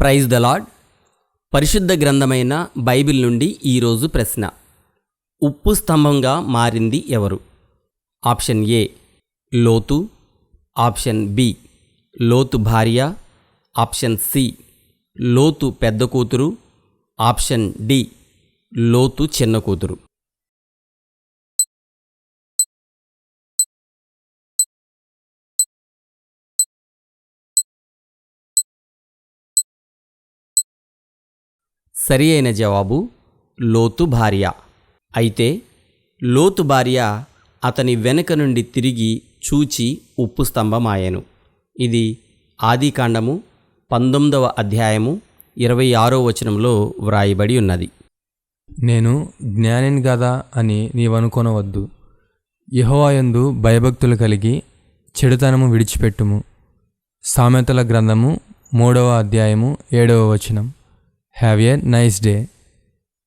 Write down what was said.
Praise the lord పరిశుద్ధ గ్రంథమైన Bible నుండి ఈరోజు ప్రశ్న. ఉప్పు స్తంభంగా మారింది ఎవరు? ఆప్షన్ ఏ లోతు. ఆప్షన్ బి లోతు భార్య. ఆప్షన్ సి లోతు పెద్ద కూతురు. ఆప్షన్ డి లోతు చిన్న కూతురు. సరి అయిన జవాబు లోతు భార్య. అయితే లోతు భార్య అతని వెనుక నుండి తిరిగి చూచి ఉప్పు స్తంభమాయెను. ఇది ఆదికాండము పంతొమ్మిదవ అధ్యాయము ఇరవై ఆరో వచనంలో వ్రాయబడి ఉన్నది. నేను జ్ఞానిని గదా అని నీవనుకోనవద్దు. యహోవాయందు భయభక్తులు కలిగి చెడుతనము విడిచిపెట్టుము. సామెతల గ్రంథము మూడవ అధ్యాయము ఏడవ వచనం. Have a nice day